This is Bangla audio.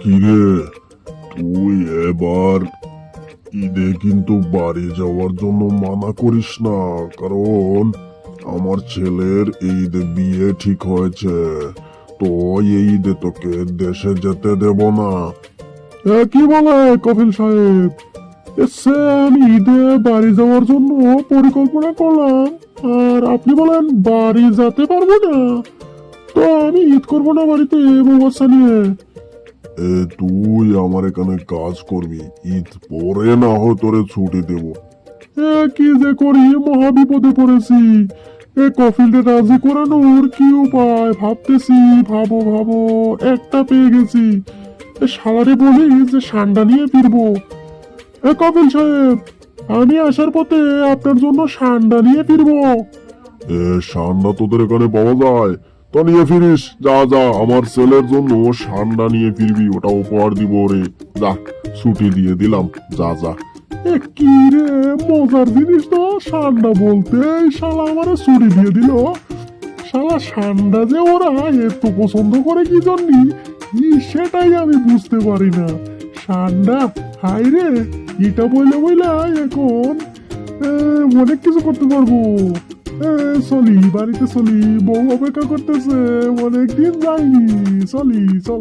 কিরে? তুই এবার ঈদে কিন্তু বাড়ি যাওয়ার জন্য মানা করিস না, কারণ আমার ছেলের ঈদে বিয়ে ঠিক হয়েছে। তো এই ঈদে তোকে দেশে যেতে দেব না। কি বলে কপিল সাহেব? এসে আমি ঈদে বাড়ি যাওয়ার জন্য পরিকল্পনা করলাম। আর আপনি বলেন বাড়ি যেতে পারব না। তো আমি ঈদ করব না বাড়িতে বাচ্চা নিয়ে। এ তুই আমার এখানে কাজ করবি। ঈদ পরে না হয় তোরে ছুটি দেব। এ কি যে করি? মহা বিপদে পড়েছি। এ কফিলটা রাজি করানোর কি উপায়? ভাবতেছি ভাবো ভাবো একটা পেয়ে গেছি। বলি যে সান্ডা নিয়ে ফিরবো। এ কপিল সাহেব আমি আসার পথে আপনার জন্য সান্ডা নিয়ে ফিরবো। এ সান্ডা তোদের এখানে পাওয়া যায়? তো নিয়ে ফিরিস। যা যা, আমার ছেলের জন্য সান্ডা নিয়ে ফিরবি, ওটা উপহার দিব রে যা, ছুটি দিয়ে দিলাম, যা যা। কি রে, মজার জিনিস তো, সান্ডা বলতে শালা আমার ছুটি দিয়ে দিল। শালা সান্ডা যে ওরা এত পছন্দ করে কি জন্যি সেটাই আমি বুঝতে পারি না। সান্ডা হাই রে এটা বইলে বইলে এখন অনেক কিছু করতে পারব। চলি বাড়িতে চলি বউ অপেক্ষা করতেছে অনেকদিন যাইনি চলি চল।